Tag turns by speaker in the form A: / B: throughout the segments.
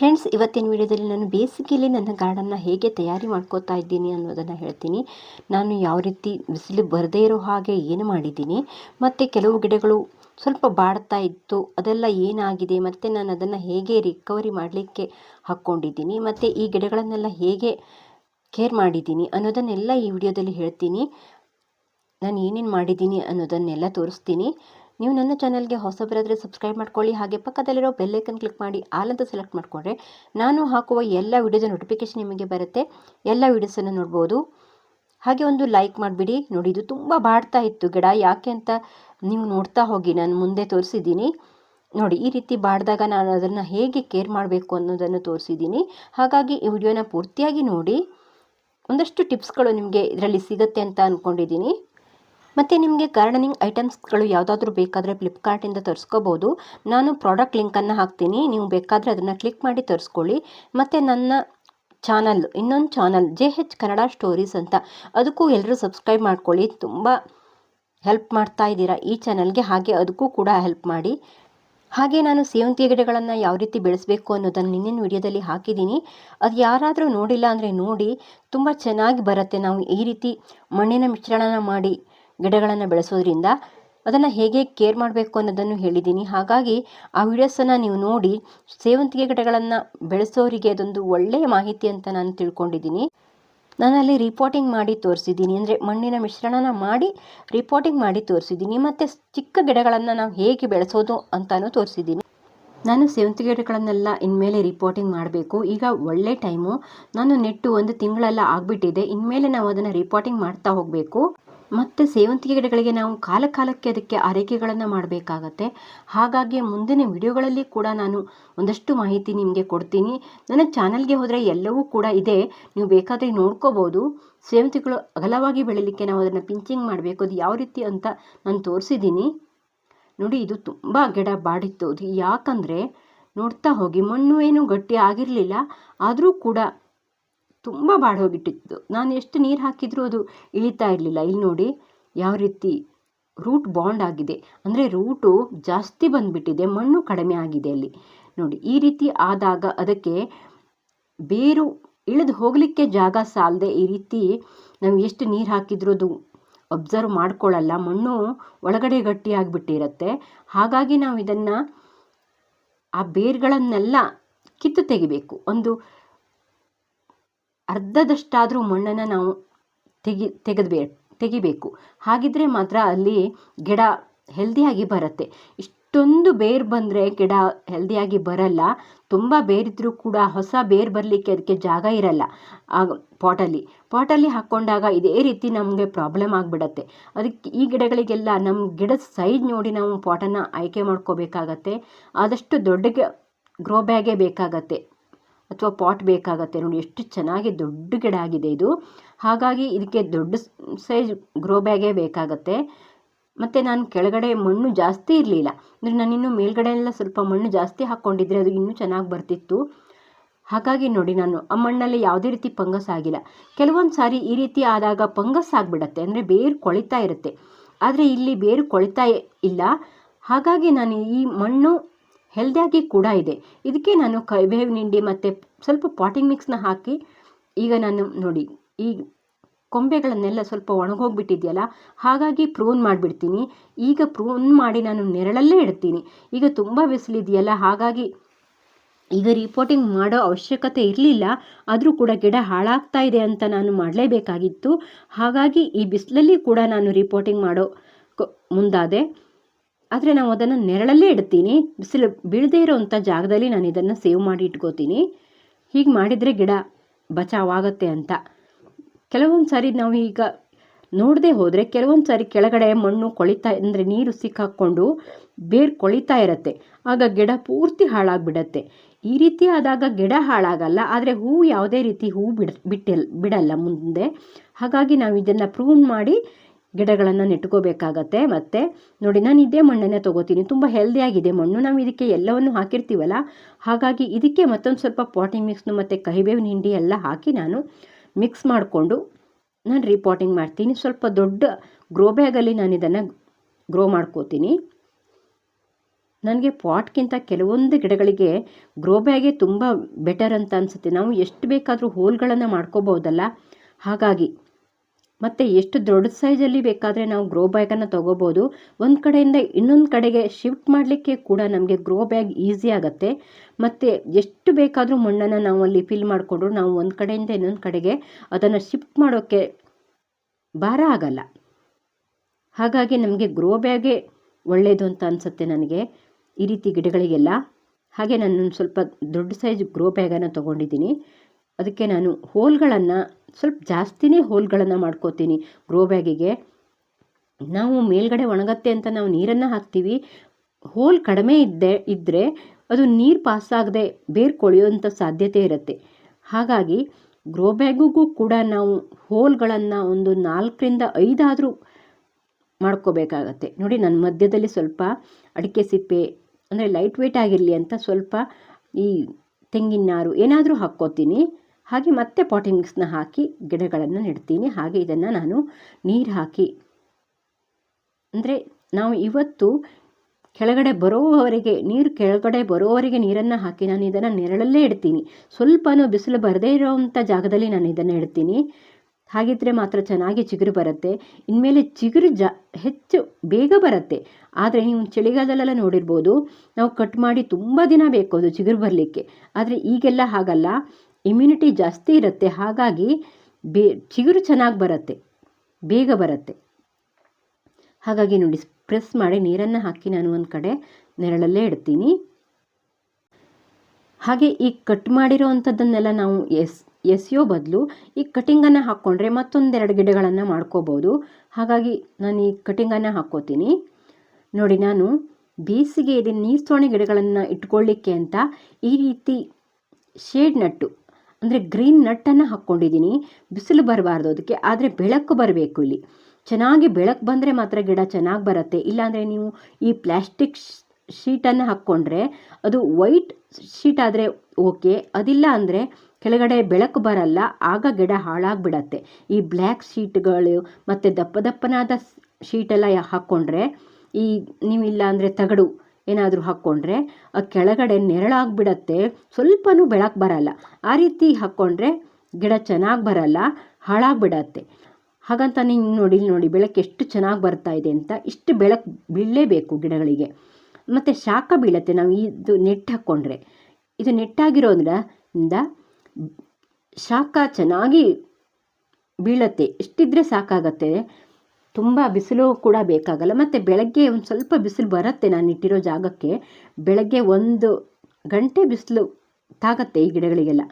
A: Friends ಇವತ್ತಿನ ವಿಡಿಯೋದಲ್ಲಿ ನಾನು ಬೇಸಿಗೆಯಲ್ಲಿ ನನ್ನ ಗಾರ್ಡನ್ನ ಹೇಗೆ ತಯಾರಿ ಮಾಡ್ಕೋತಾ ಇದ್ದೀನಿ ಅನ್ನೋದನ್ನು ಹೇಳ್ತೀನಿ. ನಾನು ಯಾವ ರೀತಿ ಬಿಸಿಲು ಬರದೇ ಇರೋ ಹಾಗೆ ಏನು ಮಾಡಿದ್ದೀನಿ. ಮತ್ತು ಕೆಲವು ಗಿಡಗಳು ಸ್ವಲ್ಪ ಬಾಡ್ತಾ ಇತ್ತು. ಅದೆಲ್ಲ ಏನಾಗಿದೆ? ಮತ್ತು ನಾನು ಅದನ್ನು ಹೇಗೆ ರಿಕವರಿ ಮಾಡಲಿಕ್ಕೆ ಹಾಕ್ಕೊಂಡಿದ್ದೀನಿ? ಮತ್ತು ಈ ಗಿಡಗಳನ್ನೆಲ್ಲ ಹೇಗೆ ಕೇರ್ ಮಾಡಿದ್ದೀನಿ ಅನ್ನೋದನ್ನೆಲ್ಲ ಈ ವಿಡಿಯೋದಲ್ಲಿ ಹೇಳ್ತೀನಿ. ನಾನು ಏನೇನು ಮಾಡಿದ್ದೀನಿ ಅನ್ನೋದನ್ನೆಲ್ಲ ತೋರಿಸ್ತೀನಿ. ನೀವು ನನ್ನ ಚಾನಲ್ಗೆ ಹೊಸಬರಾದರೆ ಸಬ್ಸ್ಕ್ರೈಬ್ ಮಾಡ್ಕೊಳ್ಳಿ, ಹಾಗೆ ಪಕ್ಕದಲ್ಲಿರೋ ಬೆಲ್ಲೈಕನ್ ಕ್ಲಿಕ್ ಮಾಡಿ ಆಲಂತ ಸೆಲೆಕ್ಟ್ ಮಾಡಿಕೊಂಡ್ರೆ ನಾನು ಹಾಕುವ ಎಲ್ಲ ವಿಡಿಯೋದ ನೋಟಿಫಿಕೇಶನ್ ನಿಮಗೆ ಬರುತ್ತೆ. ಎಲ್ಲ ವೀಡಿಯೋಸನ್ನು ನೋಡ್ಬೋದು. ಹಾಗೆ ಒಂದು ಲೈಕ್ ಮಾಡಿಬಿಡಿ. ನೋಡಿ, ಇದು ತುಂಬ ಬಾಡ್ತಾ ಇತ್ತು ಗಿಡ. ಯಾಕೆ ಅಂತ ನೀವು ನೋಡ್ತಾ ಹೋಗಿ, ನಾನು ಮುಂದೆ ತೋರಿಸಿದ್ದೀನಿ. ನೋಡಿ, ಈ ರೀತಿ ಬಾಡಿದಾಗ ನಾನು ಅದನ್ನು ಹೇಗೆ ಕೇರ್ ಮಾಡಬೇಕು ಅನ್ನೋದನ್ನು ತೋರಿಸಿದ್ದೀನಿ. ಹಾಗಾಗಿ ಈ ವಿಡಿಯೋನ ಪೂರ್ತಿಯಾಗಿ ನೋಡಿ. ಒಂದಷ್ಟು ಟಿಪ್ಸ್ಗಳು ನಿಮಗೆ ಇದರಲ್ಲಿ ಸಿಗುತ್ತೆ ಅಂತ ಅಂದ್ಕೊಂಡಿದ್ದೀನಿ ಮತ್ತು ನಿಮಗೆ ಗಾರ್ಡನಿಂಗ್ ಐಟಮ್ಸ್ಗಳು ಯಾವುದಾದ್ರೂ ಬೇಕಾದರೆ ಫ್ಲಿಪ್ಕಾರ್ಟಿಂದ ತರಿಸ್ಕೋಬೋದು. ನಾನು ಪ್ರಾಡಕ್ಟ್ ಲಿಂಕನ್ನು ಹಾಕ್ತೀನಿ. ನೀವು ಬೇಕಾದರೆ ಅದನ್ನು ಕ್ಲಿಕ್ ಮಾಡಿ ತರಿಸ್ಕೊಳ್ಳಿ. ಮತ್ತು ನನ್ನ ಚಾನಲ್ ಇನ್ನೊಂದು channel J H Kannada stories ಅಂತ. ಅದಕ್ಕೂ ಎಲ್ಲರೂ ಸಬ್ಸ್ಕ್ರೈಬ್ ಮಾಡ್ಕೊಳ್ಳಿ. ತುಂಬ ಹೆಲ್ಪ್ ಮಾಡ್ತಾ ಇದ್ದೀರಾ ಈ ಚಾನಲ್ಗೆ ಹಾಗೆ ಅದಕ್ಕೂ ಕೂಡ ಹೆಲ್ಪ್ ಮಾಡಿ. ಹಾಗೆ ನಾನು ಸೇವಂತಿಗೆ ಗಿಡಗಳನ್ನು ಯಾವ ರೀತಿ ಬೆಳೆಸಬೇಕು ಅನ್ನೋದನ್ನು ನಿನ್ನಿನ ವಿಡಿಯೋದಲ್ಲಿ ಹಾಕಿದ್ದೀನಿ. ಅದು ಯಾರಾದರೂ ನೋಡಿಲ್ಲ ಅಂದರೆ ನೋಡಿ. ತುಂಬ ಚೆನ್ನಾಗಿ ಬರುತ್ತೆ. ನಾವು ಈ ರೀತಿ ಮಣ್ಣಿನ ಮಿಶ್ರಣನ ಮಾಡಿ ಗಿಡಗಳನ್ನು ಬೆಳೆಸೋದ್ರಿಂದ ಅದನ್ನು ಹೇಗೆ ಕೇರ್ ಮಾಡಬೇಕು ಅನ್ನೋದನ್ನು ಹೇಳಿದ್ದೀನಿ. ಹಾಗಾಗಿ ಆ ವಿಡಿಯೋಸನ್ನು ನೀವು ನೋಡಿ ಸೇವಂತಿಗೆ ಗಿಡಗಳನ್ನು ಬೆಳೆಸೋರಿಗೆ ಅದೊಂದು ಒಳ್ಳೆಯ ಮಾಹಿತಿ ಅಂತ ನಾನು ತಿಳ್ಕೊಂಡಿದ್ದೀನಿ. ನಾನಲ್ಲಿ ರಿಪೋರ್ಟಿಂಗ್ ಮಾಡಿ ತೋರಿಸಿದ್ದೀನಿ. ಅಂದರೆ ಮಣ್ಣಿನ ಮಿಶ್ರಣನ ಮಾಡಿ ರಿಪೋರ್ಟಿಂಗ್ ಮಾಡಿ ತೋರಿಸಿದ್ದೀನಿ. ಮತ್ತು ಚಿಕ್ಕ ಗಿಡಗಳನ್ನು ನಾವು ಹೇಗೆ ಬೆಳೆಸೋದು ಅಂತಲೂ ತೋರಿಸಿದ್ದೀನಿ. ನಾನು ಸೇವಂತಿಗೆ ಗಿಡಗಳನ್ನೆಲ್ಲ ಇನ್ಮೇಲೆ ರಿಪೋರ್ಟಿಂಗ್ ಮಾಡಬೇಕು. ಈಗ ಒಳ್ಳೆ ಟೈಮು ನಾನು ನೆಟ್ಟು ಒಂದು ತಿಂಗಳೆಲ್ಲ ಆಗಿಬಿಟ್ಟಿದೆ. ಇನ್ಮೇಲೆ ನಾವು ಅದನ್ನು ರಿಪೋರ್ಟಿಂಗ್ ಮಾಡ್ತಾ ಹೋಗಬೇಕು. ಮತ್ತು ಸೇವಂತಿಗೆ ಗಿಡಗಳಿಗೆ ನಾವು ಕಾಲ ಕಾಲಕ್ಕೆ ಅದಕ್ಕೆ ಆರೈಕೆಗಳನ್ನು ಮಾಡಬೇಕಾಗತ್ತೆ. ಹಾಗಾಗಿ ಮುಂದಿನ ವಿಡಿಯೋಗಳಲ್ಲಿ ಕೂಡ ನಾನು ಒಂದಷ್ಟು ಮಾಹಿತಿ ನಿಮಗೆ ಕೊಡ್ತೀನಿ. ನನ್ನ ಚಾನಲ್ಗೆ ಹೋದರೆ ಎಲ್ಲವೂ ಕೂಡ ಇದೆ. ನೀವು ಬೇಕಾದರೆ ನೋಡ್ಕೋಬೋದು. ಸೇವಂತಿಗಳು ಅಗಲವಾಗಿ ಬೆಳೀಲಿಕ್ಕೆ ನಾವು ಅದನ್ನು ಪಿಂಚಿಂಗ್ ಮಾಡಬೇಕು. ಅದು ಯಾವ ರೀತಿ ಅಂತ ನಾನು ತೋರಿಸಿದ್ದೀನಿ. ನೋಡಿ, ಇದು ತುಂಬ ಗಿಡ ಬಾಡಿತ್ತು. ಅದು ಯಾಕಂದರೆ ನೋಡ್ತಾ ಹೋಗಿ ಮಣ್ಣು ಏನು ಗಟ್ಟಿ ಆಗಿರಲಿಲ್ಲ. ಆದರೂ ಕೂಡ ತುಂಬ ಬಾಡೋಗಿಟ್ಟಿತ್ತು. ನಾನು ಎಷ್ಟು ನೀರು ಹಾಕಿದರೂ ಅದು ಇಳಿತಾ ಇರಲಿಲ್ಲ. ಇಲ್ಲಿ ನೋಡಿ, ಯಾವ ರೀತಿ ರೂಟ್ ಬಾಂಡ್ ಆಗಿದೆ. ಅಂದರೆ ರೂಟು ಜಾಸ್ತಿ ಬಂದುಬಿಟ್ಟಿದೆ, ಮಣ್ಣು ಕಡಿಮೆ ಆಗಿದೆ ಅಲ್ಲಿ. ನೋಡಿ, ಈ ರೀತಿ ಆದಾಗ ಅದಕ್ಕೆ ಬೇರು ಇಳಿದು ಹೋಗಲಿಕ್ಕೆ ಜಾಗ ಸಾಲದೆ ಈ ರೀತಿ ನಾವು ಎಷ್ಟು ನೀರು ಹಾಕಿದ್ರೂ ಅದು ಅಬ್ಸರ್ವ್ ಮಾಡ್ಕೊಳ್ಳಲ್ಲ. ಮಣ್ಣು ಒಳಗಡೆ ಗಟ್ಟಿಯಾಗಿಬಿಟ್ಟಿರತ್ತೆ ಹಾಗಾಗಿ ನಾವು ಇದನ್ನು ಆ ಬೇರುಗಳನ್ನೆಲ್ಲ ಕಿತ್ತು ತೆಗಿಬೇಕು. ಒಂದು ಅರ್ಧದಷ್ಟಾದರೂ ಮಣ್ಣನ್ನು ನಾವು ತೆಗಿ, ತೆಗೆದ್ಬೇ, ತೆಗಿಬೇಕು. ಹಾಗಿದ್ರೆ ಮಾತ್ರ ಅಲ್ಲಿ ಗಿಡ ಹೆಲ್ದಿಯಾಗಿ ಬರುತ್ತೆ. ಇಷ್ಟೊಂದು ಬೇರು ಬಂದರೆ ಗಿಡ ಹೆಲ್ದಿಯಾಗಿ ಬರಲ್ಲ. ತುಂಬ ಬೇರಿದ್ರೂ ಕೂಡ ಹೊಸ ಬೇರು ಬರಲಿಕ್ಕೆ ಅದಕ್ಕೆ ಜಾಗ ಇರಲ್ಲ. ಆಗ ಪಾಟಲ್ಲಿ. ಪಾಟಲ್ಲಿ ಹಾಕ್ಕೊಂಡಾಗ ಇದೇ ರೀತಿ ನಮಗೆ ಪ್ರಾಬ್ಲಮ್ ಆಗಿಬಿಡತ್ತೆ. ಅದಕ್ಕೆ ಈ ಗಿಡಗಳಿಗೆಲ್ಲ ನಮ್ಮ ಗಿಡದ ಸೈಜ್ ನೋಡಿ ನಾವು ಪಾಟನ್ನು ಆಯ್ಕೆ ಮಾಡ್ಕೋಬೇಕಾಗತ್ತೆ. ಆದಷ್ಟು ದೊಡ್ಡ ಗ್ರೋ ಬ್ಯಾಗೇ ಬೇಕಾಗತ್ತೆ. ಅಥವಾ ಪಾಟ್ ಬೇಕಾಗತ್ತೆ ನೋಡಿ, ಎಷ್ಟು ಚೆನ್ನಾಗಿ ದೊಡ್ಡ ಗಿಡ ಆಗಿದೆ ಇದು. ಹಾಗಾಗಿ ಇದಕ್ಕೆ ದೊಡ್ಡ ಸೈಜ್ ಗ್ರೋ ಬ್ಯಾಗೇ ಬೇಕಾಗತ್ತೆ. ಮತ್ತು ನಾನು ಕೆಳಗಡೆ ಮಣ್ಣು ಜಾಸ್ತಿ ಇರಲಿಲ್ಲ. ಅಂದರೆ ನಾನಿನ್ನು ಮೇಲ್ಗಡೆ ಎಲ್ಲ ಸ್ವಲ್ಪ ಮಣ್ಣು ಜಾಸ್ತಿ ಹಾಕ್ಕೊಂಡಿದ್ರೆ ಅದು ಇನ್ನೂ ಚೆನ್ನಾಗಿ ಬರ್ತಿತ್ತು. ಹಾಗಾಗಿ ನೋಡಿ ನಾನು, ಆ ಮಣ್ಣಲ್ಲಿ ಯಾವುದೇ ರೀತಿ ಫಂಗಸ್ ಆಗಿಲ್ಲ. ಕೆಲವೊಂದು ಸಾರಿ ಈ ರೀತಿ ಆದಾಗ ಫಂಗಸ್ ಆಗಿಬಿಡತ್ತೆ. ಅಂದರೆ ಬೇರು ಕೊಳಿತಾ ಇರುತ್ತೆ. ಆದರೆ ಇಲ್ಲಿ ಬೇರು ಕೊಳಿತಾ ಇಲ್ಲ. ಹಾಗಾಗಿ ನಾನು ಈ ಮಣ್ಣು ಹೆಲ್ದಿಯಾಗಿ ಕೂಡ ಇದೆ. ಇದಕ್ಕೆ ನಾನು ಕೈಬೇವಿನ ಹಿಂಡಿ ಮತ್ತು ಸ್ವಲ್ಪ ಪಾಟಿಂಗ್ ಮಿಕ್ಸ್ನ ಹಾಕಿ ಈಗ ನಾನು ನೋಡಿ, ಈ ಕೊಂಬೆಗಳನ್ನೆಲ್ಲ ಸ್ವಲ್ಪ ಒಣಗೋಗ್ಬಿಟ್ಟಿದೆಯಲ್ಲ, ಹಾಗಾಗಿ ಪ್ರೂನ್ ಮಾಡಿಬಿಡ್ತೀನಿ. ಈಗ ಪ್ರೂನ್ ಮಾಡಿ ನಾನು ನೆರಳಲ್ಲೇ ಇಡ್ತೀನಿ. ಈಗ ತುಂಬ ಬಿಸಿಲಿದೆಯಲ್ಲ, ಹಾಗಾಗಿ ಈಗ ರಿಪೋರ್ಟಿಂಗ್ ಮಾಡೋ ಅವಶ್ಯಕತೆ ಇರಲಿಲ್ಲ. ಆದರೂ ಕೂಡ ಗಿಡ ಹಾಳಾಗ್ತಾ ಇದೆ ಅಂತ ನಾನು ಮಾಡಲೇಬೇಕಾಗಿತ್ತು. ಹಾಗಾಗಿ ಈ ಬಿಸಿಲಲ್ಲಿ ಕೂಡ ನಾನು ರಿಪೋರ್ಟಿಂಗ್ ಮಾಡೋ ಮುಂದಾದೆ. ಆದರೆ ನಾವು ಅದನ್ನು ನೆರಳಲ್ಲೇ ಇಡ್ತೀನಿ. ಬಿಸಿಲು ಬೀಳದೇ ಇರೋವಂಥ ಜಾಗದಲ್ಲಿ ನಾನು ಇದನ್ನು ಸೇವ್ ಮಾಡಿ ಇಟ್ಕೋತೀನಿ. ಹೀಗೆ ಮಾಡಿದರೆ ಗಿಡ ಬಚಾವಾಗುತ್ತೆ ಅಂತ. ಕೆಲವೊಂದು ಸಾರಿ ನಾವು ಈಗ ನೋಡದೆ ಹೋದರೆ ಕೆಲವೊಂದು ಸಾರಿ ಕೆಳಗಡೆ ಮಣ್ಣು ಕೊಳಿತಾ ಅಂದರೆ ನೀರು ಸಿಕ್ಕಾಕ್ಕೊಂಡು ಬೇರು ಕೊಳಿತಾ ಇರುತ್ತೆ. ಆಗ ಗಿಡ ಪೂರ್ತಿ ಹಾಳಾಗಿಬಿಡತ್ತೆ. ಈ ರೀತಿ ಆದಾಗ ಗಿಡ ಹಾಳಾಗಲ್ಲ, ಆದರೆ ಹೂ ಯಾವುದೇ ರೀತಿ ಹೂ ಬಿಡ ಬಿಟ್ಟಿಲ್ಲ ಬಿಡಲ್ಲ ಮುಂದೆ. ಹಾಗಾಗಿ ನಾವು ಇದನ್ನು ಪ್ರೂವ್ ಮಾಡಿ ಗಿಡಗಳನ್ನು ನೆಟ್ಕೋಬೇಕಾಗತ್ತೆ ಮತ್ತು ನೋಡಿ, ನಾನು ಇದೇ ಮಣ್ಣನ್ನೇ ತೊಗೋತೀನಿ. ತುಂಬ ಹೆಲ್ದಿಯಾಗಿದೆ ಮಣ್ಣು. ನಾವು ಇದಕ್ಕೆ ಎಲ್ಲವನ್ನು ಹಾಕಿರ್ತೀವಲ್ಲ? ಹಾಗಾಗಿ ಇದಕ್ಕೆ ಮತ್ತೊಂದು ಸ್ವಲ್ಪ ಪಾಟಿಂಗ್ ಮಿಕ್ಸ್ನು ಮತ್ತು ಕಹಿಬೇವಿನ ಹಿಂಡಿ ಎಲ್ಲ ಹಾಕಿ ನಾನು ಮಿಕ್ಸ್ ಮಾಡಿಕೊಂಡು ನಾನು ರೀಪಾಟಿಂಗ್ ಮಾಡ್ತೀನಿ. ಸ್ವಲ್ಪ ದೊಡ್ಡ ಗ್ರೋ ಬ್ಯಾಗಲ್ಲಿ ನಾನು ಇದನ್ನು ಗ್ರೋ ಮಾಡ್ಕೋತೀನಿ. ನನಗೆ ಪಾಟ್ಗಿಂತ ಕೆಲವೊಂದು ಗಿಡಗಳಿಗೆ ಗ್ರೋ ಬ್ಯಾಗೇ ತುಂಬ ಬೆಟರ್ ಅಂತ ಅನಿಸುತ್ತೆ. ನಾವು ಎಷ್ಟು ಬೇಕಾದರೂ ಹೋಲ್ಗಳನ್ನು ಮಾಡ್ಕೋಬೋದಲ್ಲ? ಹಾಗಾಗಿ ಮತ್ತು ಎಷ್ಟು ದೊಡ್ಡ ಸೈಜಲ್ಲಿ ಬೇಕಾದರೆ ನಾವು ಗ್ರೋ ಬ್ಯಾಗನ್ನು ತೊಗೋಬೋದು. ಒಂದು ಕಡೆಯಿಂದ ಇನ್ನೊಂದು ಕಡೆಗೆ ಶಿಫ್ಟ್ ಮಾಡಲಿಕ್ಕೆ ಕೂಡ ನಮಗೆ ಗ್ರೋ ಬ್ಯಾಗ್ ಈಸಿ ಆಗುತ್ತೆ. ಮತ್ತು ಎಷ್ಟು ಬೇಕಾದರೂ ಮಣ್ಣನ್ನು ನಾವು ಅಲ್ಲಿ ಫಿಲ್ ಮಾಡಿಕೊಂಡು ನಾವು ಒಂದು ಕಡೆಯಿಂದ ಇನ್ನೊಂದು ಕಡೆಗೆ ಅದನ್ನು ಶಿಫ್ಟ್ ಮಾಡೋಕ್ಕೆ ಭಾರ ಆಗಲ್ಲ. ಹಾಗಾಗಿ ನಮಗೆ ಗ್ರೋ ಬ್ಯಾಗೇ ಒಳ್ಳೆಯದು ಅಂತ ಅನಿಸುತ್ತೆ ನನಗೆ. ಈ ರೀತಿ ಗಿಡಗಳಿಗೆಲ್ಲ. ಹಾಗೆ ನಾನು ಸ್ವಲ್ಪ ದೊಡ್ಡ ಸೈಜ್ ಗ್ರೋ ಬ್ಯಾಗನ್ನು ತೊಗೊಂಡಿದ್ದೀನಿ. ಅದಕ್ಕೆ ನಾನು ಹೋಲ್ಗಳನ್ನು ಸ್ವಲ್ಪ ಜಾಸ್ತಿನೇ ಹೋಲ್ಗಳನ್ನು ಮಾಡ್ಕೋತೀನಿ. ಗ್ರೋ ಬ್ಯಾಗಿಗೆ. ನಾವು ಮೇಲ್ಗಡೆ ಒಣಗತ್ತೆ ಅಂತ ನಾವು ನೀರನ್ನು ಹಾಕ್ತೀವಿ. ಹೋಲ್ ಕಡಿಮೆ ಇದ್ದೆ ಇದ್ದರೆ ಅದು ನೀರು ಪಾಸಾಗದೆ ಬೇರೆ ಕೊಳೆಯುವಂಥ ಸಾಧ್ಯತೆ ಇರುತ್ತೆ. ಹಾಗಾಗಿ ಗ್ರೋ ಬ್ಯಾಗಿಗೂ ಕೂಡ ನಾವು ಹೋಲ್ಗಳನ್ನು ಒಂದು ನಾಲ್ಕರಿಂದ ಐದಾದರೂ ಮಾಡ್ಕೋಬೇಕಾಗತ್ತೆ. ನೋಡಿ ನನ್ನ ಮಧ್ಯದಲ್ಲಿ ಸ್ವಲ್ಪ ಅಡಿಕೆ ಸಿಪ್ಪೆ, ಅಂದರೆ ಲೈಟ್ ವೆಯ್ಟ್ ಆಗಿರಲಿ ಅಂತ ಸ್ವಲ್ಪ ಈ ತೆಂಗಿನ ನಾರು ಏನಾದರೂ ಹಾಕ್ಕೋತೀನಿ. ಹಾಗೆ ಮತ್ತೆ ಪಾಟಿಂಗ್ ಮಿಕ್ಸ್ನ ಹಾಕಿ ಗಿಡಗಳನ್ನು ನೆಡ್ತೀನಿ. ಹಾಗೆ ಇದನ್ನು ನಾನು ನೀರು ಹಾಕಿ. ಅಂದರೆ ನಾವು ಇವತ್ತು ಕೆಳಗಡೆ ಬರೋವರೆಗೆ, ನೀರು ಕೆಳಗಡೆ ಬರೋವರೆಗೆ ನೀರನ್ನು ಹಾಕಿ ನಾನು ಇದನ್ನು ನೆರಳಲ್ಲೇ ಇಡ್ತೀನಿ. ಸ್ವಲ್ಪನೂ ಬಿಸಿಲು ಬರದೇ ಇರೋವಂಥ ಜಾಗದಲ್ಲಿ ನಾನು ಇದನ್ನು ಇಡ್ತೀನಿ. ಹಾಗಿದ್ದರೆ ಮಾತ್ರ ಚೆನ್ನಾಗಿ ಚಿಗುರು ಬರುತ್ತೆ. ಇನ್ಮೇಲೆ ಚಿಗುರು ಜಾ, ಹೆಚ್ಚು ಬೇಗ ಬರುತ್ತೆ. ಆದರೆ ನೀವು ಚಳಿಗಾಲದಲ್ಲೆಲ್ಲ ನೋಡಿರ್ಬೋದು, ನಾವು ಕಟ್ ಮಾಡಿ ತುಂಬ ದಿನ ಬೇಕು ಅದು ಚಿಗುರು ಬರಲಿಕ್ಕೆ. ಆದರೆ ಈಗೆಲ್ಲ ಹಾಗಲ್ಲ. ಇಮ್ಯುನಿಟಿ ಜಾಸ್ತಿ ಇರುತ್ತೆ. ಹಾಗಾಗಿ ಬೇ, ಚಿಗುರು ಚೆನ್ನಾಗಿ ಬರುತ್ತೆ. ಬೇಗ ಬರುತ್ತೆ. ಹಾಗಾಗಿ ನೋಡಿ ಪ್ರೆಸ್ ಮಾಡಿ ನೀರನ್ನು ಹಾಕಿ ನಾನು ಒಂದು ಕಡೆ ನೆರಳಲ್ಲೇ ಇಡ್ತೀನಿ. ಹಾಗೆ ಈ ಕಟ್ ಮಾಡಿರೋ ಅಂಥದ್ದನ್ನೆಲ್ಲ ನಾವು ಎಸ್, ಎಸೆಯೋ ಬದಲು ಈ ಕಟಿಂಗನ್ನು ಹಾಕ್ಕೊಂಡ್ರೆ ಮತ್ತೊಂದೆರಡು ಗಿಡಗಳನ್ನು ಮಾಡ್ಕೋಬೋದು. ಹಾಗಾಗಿ ನಾನು ಈ ಕಟಿಂಗನ್ನು ಹಾಕ್ಕೋತೀನಿ ನೋಡಿ, ನಾನು ಬೇಸಿಗೆಯಲ್ಲಿ ನೀರು ತೋಣೆ ಗಿಡಗಳನ್ನು ಇಟ್ಕೊಳ್ಳಿಕ್ಕೆ ಅಂತ ಈ ರೀತಿ ಶೇಡ್ ನಟ್ಟು ಅಂದರೆ ಗ್ರೀನ್ ನಟ್ಟನ್ನು ಹಾಕ್ಕೊಂಡಿದ್ದೀನಿ ಬಿಸಿಲು ಬರಬಾರ್ದು ಅದಕ್ಕೆ, ಆದರೆ ಬೆಳಕು ಬರಬೇಕು ಇಲ್ಲಿ. ಚೆನ್ನಾಗಿ ಬೆಳಕು ಬಂದರೆ ಮಾತ್ರ ಗಿಡ ಚೆನ್ನಾಗಿ ಬರುತ್ತೆ. ಇಲ್ಲಾಂದರೆ ನೀವು ಈ ಪ್ಲ್ಯಾಸ್ಟಿಕ್ ಶೀಟನ್ನು ಹಾಕ್ಕೊಂಡ್ರೆ ಅದು ವೈಟ್ ಶೀಟ್ ಆದರೆ ಓಕೆ ಅದಿಲ್ಲ ಅಂದರೆ ಕೆಳಗಡೆ ಬೆಳಕು ಬರಲ್ಲ, ಆಗ ಗಿಡ ಹಾಳಾಗಿಬಿಡತ್ತೆ. ಈ ಬ್ಲ್ಯಾಕ್ ಶೀಟ್ಗಳು ಮತ್ತು ದಪ್ಪ ದಪ್ಪನಾದ ಶೀಟೆಲ್ಲ ಹಾಕ್ಕೊಂಡ್ರೆ ಈ ನೀವಿಲ್ಲ ಅಂದರೆ ತಗಡು. ಏನಾದರೂ ಹಾಕ್ಕೊಂಡ್ರೆ ಕೆಳಗಡೆ ನೆರಳಾಗ್ಬಿಡತ್ತೆ. ಸ್ವಲ್ಪನೂ ಬೆಳಕು ಬರಲ್ಲ. ಆ ರೀತಿ ಹಾಕ್ಕೊಂಡ್ರೆ ಗಿಡ ಚೆನ್ನಾಗಿ ಬರಲ್ಲ, ಹಾಳಾಗ್ಬಿಡತ್ತೆ. ಹಾಗಂತ ನೀವು ನೋಡಿ ನೋಡಿ, ಬೆಳಕು ಎಷ್ಟು ಚೆನ್ನಾಗಿ ಬರ್ತಾ ಇದೆ ಅಂತ. ಇಷ್ಟು ಬೆಳಕು ಬೀಳಲೇಬೇಕು ಗಿಡಗಳಿಗೆ. ಮತ್ತು ಶಾಖ ಬೀಳತ್ತೆ. ನಾವು ಇದು ನೆಟ್ ಹಾಕ್ಕೊಂಡ್ರೆ. ಇದು ನೆಟ್ಟಾಗಿರೋದ್ರಿಂದ ಶಾಖ ಚೆನ್ನಾಗಿ ಬೀಳತ್ತೆ. ಎಷ್ಟಿದ್ರೆ ಸಾಕಾಗತ್ತೆ? ತುಂಬ ಬಿಸಿಲು ಕೂಡ ಬೇಕಾಗಲ್ಲ. ಮತ್ತು ಬೆಳಗ್ಗೆ ಒಂದು ಸ್ವಲ್ಪ ಬಿಸಿಲು ಬರುತ್ತೆ ನಾನು ಇಟ್ಟಿರೋ ಜಾಗಕ್ಕೆ. ಬೆಳಗ್ಗೆ ಒಂದು ಗಂಟೆ ಬಿಸಿಲು ತಾಗತ್ತೆ ಈ ಗಿಡಗಳಿಗೆಲ್ಲ.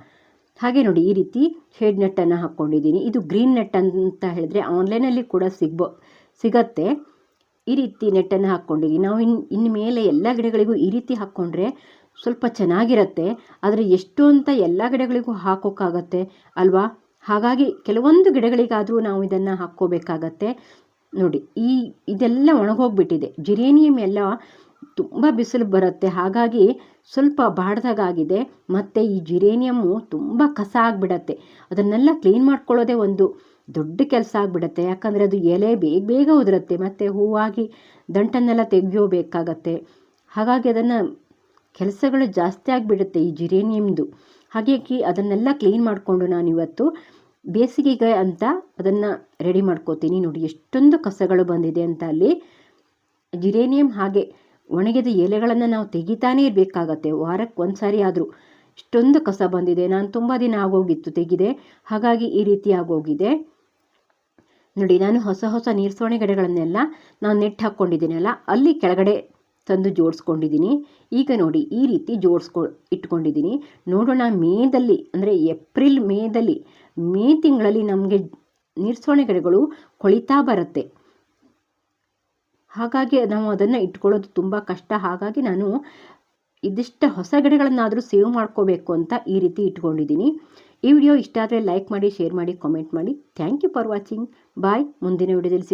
A: ಹಾಗೆ ನೋಡಿ ಈ ರೀತಿ ಶೇಡ್ ನೆಟ್ಟನ್ನು ಹಾಕ್ಕೊಂಡಿದ್ದೀನಿ. ಇದು ಗ್ರೀನ್ ನೆಟ್ ಅಂತ ಹೇಳಿದ್ರೆ ಆನ್ಲೈನಲ್ಲಿ ಕೂಡ ಸಿಗ್ಬೋ, ಸಿಗತ್ತೆ. ಈ ರೀತಿ ನೆಟ್ಟನ್ನು ಹಾಕ್ಕೊಂಡಿದ್ದೀನಿ. ನಾವು ಇನ್ನು ಇನ್ನು ಮೇಲೆ ಎಲ್ಲ ಗಿಡಗಳಿಗೂ ಈ ರೀತಿ ಹಾಕ್ಕೊಂಡ್ರೆ ಸ್ವಲ್ಪ ಚೆನ್ನಾಗಿರುತ್ತೆ. ಆದರೆ ಎಷ್ಟು ಅಂತ ಎಲ್ಲ ಗಿಡಗಳಿಗೂ ಹಾಕೋಕ್ಕಾಗತ್ತೆ ಅಲ್ವಾ? ಹಾಗಾಗಿ ಕೆಲವೊಂದು ಗಿಡಗಳಿಗಾದರೂ ನಾವು ಇದನ್ನು ಹಾಕ್ಕೋಬೇಕಾಗತ್ತೆ. ನೋಡಿ, ಈ ಇದೆಲ್ಲ ಒಣಗೋಗ್ಬಿಟ್ಟಿದೆ. ಜಿರೇನಿಯಮ್ ಎಲ್ಲ ತುಂಬ ಬಿಸಿಲು ಬರುತ್ತೆ. ಹಾಗಾಗಿ ಸ್ವಲ್ಪ ಬಾಡ್ದಾಗಿದೆ ಮತ್ತು ಈ ಜಿರೇನಿಯಮ್ಮು ತುಂಬ ಕಸ ಆಗಿಬಿಡತ್ತೆ. ಅದನ್ನೆಲ್ಲ ಕ್ಲೀನ್ ಮಾಡ್ಕೊಳ್ಳೋದೇ ಒಂದು ದೊಡ್ಡ ಕೆಲಸ ಆಗಿಬಿಡತ್ತೆ. ಯಾಕಂದರೆ ಅದು ಎಲೆ ಬೇಗ ಬೇಗ ಉದುರುತ್ತೆ. ಮತ್ತು ಹೂವಾಗಿ ದಂಟನ್ನೆಲ್ಲ ತೆಗೆಯೋಬೇಕಾಗತ್ತೆ ಹಾಗಾಗಿ ಅದನ್ನು ಕೆಲಸಗಳು ಜಾಸ್ತಿ ಆಗಿಬಿಡುತ್ತೆ ಈ ಜಿರೇನಿಯಮ್ದು ಹಾಗಾಗಿ ಅದನ್ನೆಲ್ಲ ಕ್ಲೀನ್ ಮಾಡಿಕೊಂಡು ನಾನು ಇವತ್ತು ಬೇಸಿಗೆಗೆ ಅಂತ ಅದನ್ನು ರೆಡಿ ಮಾಡ್ಕೋತೀನಿ. ನೋಡಿ, ಎಷ್ಟೊಂದು ಕಸಗಳು ಬಂದಿದೆ ಅಂತ ಅಲ್ಲಿ. ಜಿರೇನಿಯಂ ಹಾಗೆ ಒಣಗಿದ ಎಲೆಗಳನ್ನು ನಾವು ತೆಗಿತಾನೇ ಇರಬೇಕಾಗತ್ತೆ. ವಾರಕ್ಕೆ ಒಂದು ಸಾರಿ ಆದರೂ ಇಷ್ಟೊಂದು ಕಸ ಬಂದಿದೆ. ನಾನು ತುಂಬ ದಿನ ಆಗೋಗಿತ್ತು ತೆಗಿದೆ. ಹಾಗಾಗಿ ಈ ರೀತಿ ಆಗೋಗಿದೆ. ನೋಡಿ, ನಾನು ಹೊಸ ಹೊಸ ನೀರ್ಸೋಣೆ ಗಿಡಗಳನ್ನೆಲ್ಲ ನಾನು ನೆಟ್ಟು ಹಾಕ್ಕೊಂಡಿದ್ದೀನಲ್ಲ ಅಲ್ಲಿ ಕೆಳಗಡೆ ತಂದು ಜೋಡಿಸ್ಕೊಂಡಿದ್ದೀನಿ. ಈಗ ನೋಡಿ, ಈ ರೀತಿ ಜೋಡಿಸ್ಕೊ, ಇಟ್ಕೊಂಡಿದ್ದೀನಿ. ನೋಡೋಣ, ಮೇದಲ್ಲಿ, ಅಂದರೆ ಏಪ್ರಿಲ್ ಮೇದಲ್ಲಿ ಮೇ ತಿಂಗಳಲ್ಲಿ ನಮಗೆ ನೀರ್ಸೋಣೆ ಗಿಡಗಳು ಕೊಳಿತಾ ಬರುತ್ತೆ. ಹಾಗಾಗಿ ನಾವು ಅದನ್ನು ಇಟ್ಕೊಳ್ಳೋದು ತುಂಬ ಕಷ್ಟ. ಹಾಗಾಗಿ ನಾನು ಇದಿಷ್ಟ ಹೊಸ ಗಿಡಗಳನ್ನಾದರೂ ಸೇವ್ ಮಾಡ್ಕೋಬೇಕು ಅಂತ ಈ ರೀತಿ ಇಟ್ಕೊಂಡಿದ್ದೀನಿ. ಈ ವಿಡಿಯೋ ಇಷ್ಟ ಆದರೆ ಲೈಕ್ ಮಾಡಿ, ಶೇರ್ ಮಾಡಿ ಕಾಮೆಂಟ್ ಮಾಡಿ. Thank you for watching bye ಮುಂದಿನ ವಿಡಿಯೋದಲ್ಲಿ